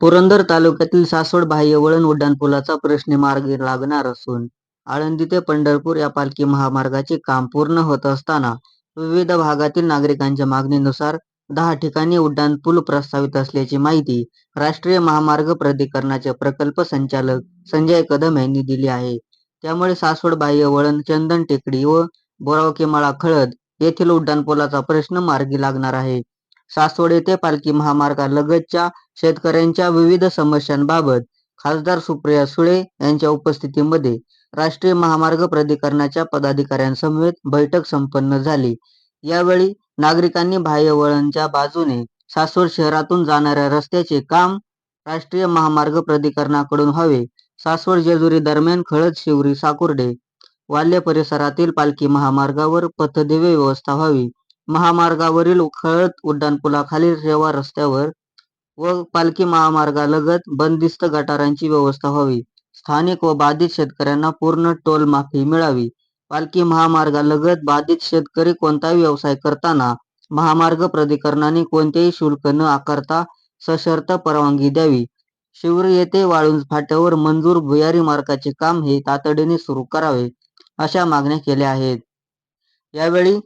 पुरंदर तालुक्यातील सासवड बाह्य वळण उड्डाणपुलाचा प्रश्न मार्गी लागणार असून आळंदी ते पंढरपूर या पालखी महामार्गाचे काम पूर्ण होत असताना विविध भागातील नागरिकांच्या मागणीनुसार दहा ठिकाणी उड्डाणपूल प्रस्तावित असल्याची माहिती राष्ट्रीय महामार्ग प्राधिकरणाचे प्रकल्प संचालक संजय कदम यांनी दिली आहे. त्यामुळे सासवड बाह्य वळण चंदन टेकडी व बोरावकेमाळा खळद येथील उड्डाणपुलाचा प्रश्न मार्गी लागणार आहे. सासवड येथे पालखी महामार्गालगतच्या शेतकऱ्यांच्या विविध समस्यांबाबत खासदार सुप्रिया सुळे यांच्या उपस्थितीमध्ये राष्ट्रीय महामार्ग प्राधिकरणाच्या पदाधिकाऱ्यांसमवेत बैठक संपन्न झाली. यावेळी नागरिकांनी बाह्य वळणच्या बाजूने सासवड शहरातून जाणाऱ्या रस्त्याचे काम राष्ट्रीय महामार्ग प्राधिकरणाकडून व्हावे, सासवड जेजुरी दरम्यान खळद शिवरी साकुर्डे वाल्य परिसरातील पालखी महामार्गावर पथदिवे व्यवस्था व्हावी, महामार्गावरील खळद उड्डाणपुलाखालील रेवा रस्त्यावर व पालखी महामार्गालगत बंदिस्त गटारांची व्यवस्था व्हावी, स्थानिक व बाधित शेतकऱ्यांना पूर्ण टोल माफी मिळावी, पालखी महामार्गालगत बाधित शेतकरी कोणताही व्यवसाय करताना महामार्ग प्राधिकरणाने कोणतेही शुल्क न आकारता सशर्त परवानगी द्यावी, शिवरी येथे वाळुंज फाट्यावर मंजूर भुयारी मार्गाचे काम हे तातडीने सुरू करावे, अशा मागण्या केल्या आहेत. यावेळी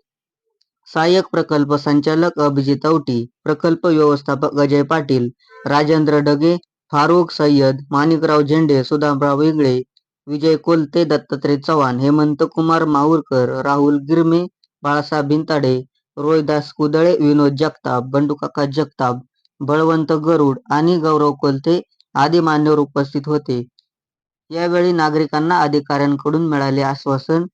सहाय्यक प्रकल्प संचालक अभिजित औटी, प्रकल्प व्यवस्थापक अजय पाटील, राजेंद्र डगे, फारुख सय्यद, माणिकराव झेंडे, सुदामराव इंगळे, विजय कोलते, दत्तात्रय चव्हाण, हेमंत कुमार माहूरकर राहुल गिरमे, बाळासाहेब भिंताडे, रोहिदास कुदळे, विनोद जगताप, बंडूकाका जगताप, बळवंत गरुड आणि गौरव कोलते आदी मान्यवर उपस्थित होते. यावेळी नागरिकांना अधिकाऱ्यांकडून मिळाले आश्वासन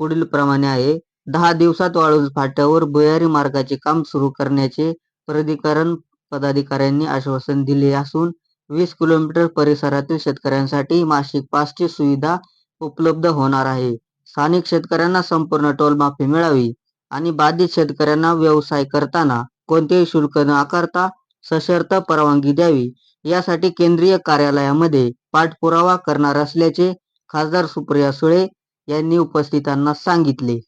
पुढीलप्रमाणे आहे. दहा दिवसात वाळूज फाट्यावर भुयारी मार्गाचे काम सुरू करण्याचे प्राधिकरण पदाधिकाऱ्यांनी आश्वासन दिले असून वीस किलोमीटर परिसरातील शेतकऱ्यांसाठी मासिक पासची सुविधा उपलब्ध होणार आहे. स्थानिक शेतकऱ्यांना संपूर्ण टोलमाफी मिळावी आणि बाधित शेतकऱ्यांना व्यवसाय करताना कोणतेही शुल्क न आकारता सशर्त परवानगी द्यावी, यासाठी केंद्रीय कार्यालयामध्ये पाठपुरावा करणार असल्याचे खासदार सुप्रिया सुळे यांनी उपस्थितांना सांगितले.